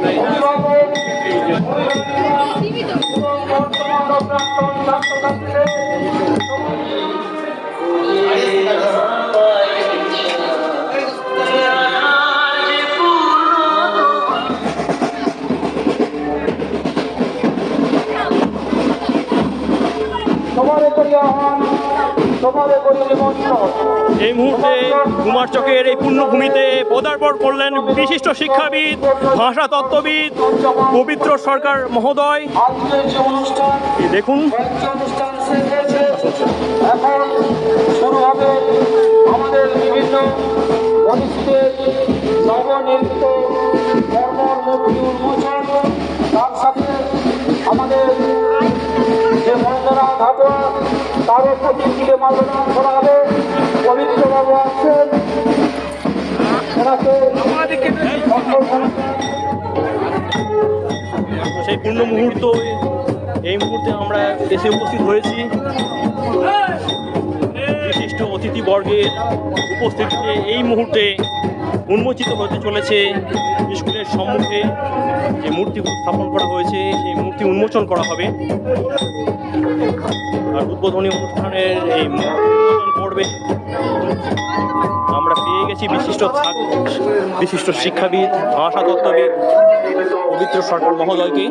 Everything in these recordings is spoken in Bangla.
Thank you. এই মুহূর্তে কুমার কুমারচকের এই পুণ্যভূমিতে পদার্পণ করলেন বিশিষ্ট শিক্ষাবিদ ভাষা তত্ত্ববিদ পবিত্র সরকার মহোদয়। দেখুন। আমাদের বিভিন্ন নবনির্মিত তারও প্রতিদিকে মাল্যদান করা হবে। সেই পূর্ণ মুহূর্ত, এই মুহূর্তে আমরা দেশে উপস্থিত হয়েছি। বিশিষ্ট অতিথিবর্গের উপস্থিতিতে এই মুহূর্তে উন্মোচিত হতে চলেছে স্কুলের সম্মুখে। যে মূর্তিগুলো স্থাপন করা হয়েছে, সেই মূর্তি উন্মোচন করা হবে। আর উদ্বোধনী অনুষ্ঠানের এই মূর্তি পর্বে আমরা পেয়ে গেছি বিশিষ্ট বিশিষ্ট শিক্ষাবিদ ভাষা তত্ত্ববিদ পবিত্র সরকার মহোদয়কে।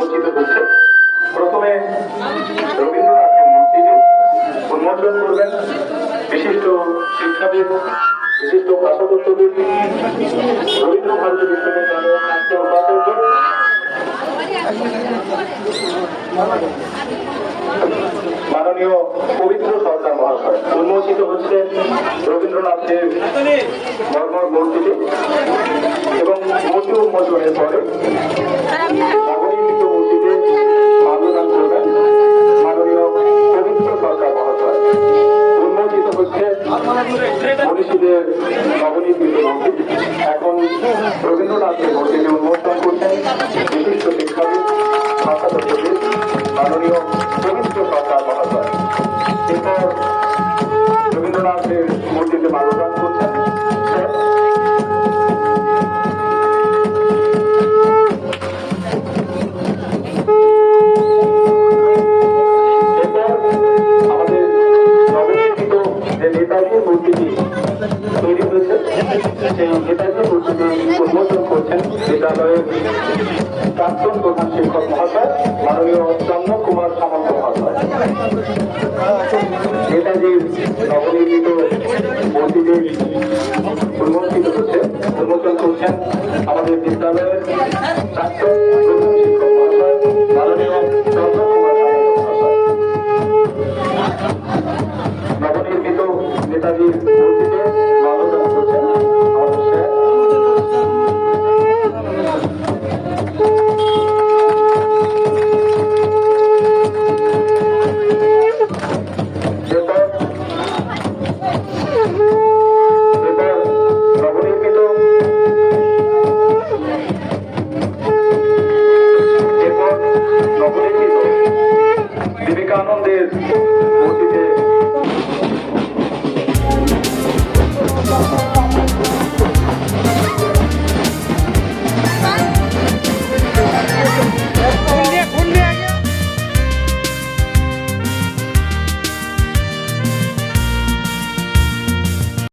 বিশিষ্ট শিক্ষাবিদ, বিশিষ্ট ভাষাতত্ত্ববিদ রবীন্দ্র ভারতী বিশ্ববিদ্যালয়ের উপাচার্য। মাননীয় পবিত্র সরকার মহাশয়, উন্মোচিত হচ্ছে রবীন্দ্রনাথের মর্মর মূর্তিটি এবং মূর্তি উন্মোচনের পরে নবনির্মিত মূর্তিতে মাল্যদান করবেন মাননীয় পবিত্র সরকার মহাশয়। উন্মোচিত হচ্ছে মনীষীদের নবনির্মিত মূর্তি। এখন রবীন্দ্রনাথের মূর্তিটি উন্মোচন করছেন বিশিষ্ট ভাষাতত্ত্ববিদ মাননীয় পবিত্র সরকার মহাশয়। এরপর রবীন্দ্রনাথের মূর্তিতে মাল্যদান করছেন। নেতাজির মূর্তিটি তৈরি হয়েছে, সেই নেতাজির মূর্তিটি উন্মোচন করছেন বিদ্যালয়ের প্রাক্তন প্রধান শিক্ষক মহাশয়। মাননীয় চন্দ্র কুমার সামন্ত মহাশয়। নেতাজির নবনির্মিত মসজিদের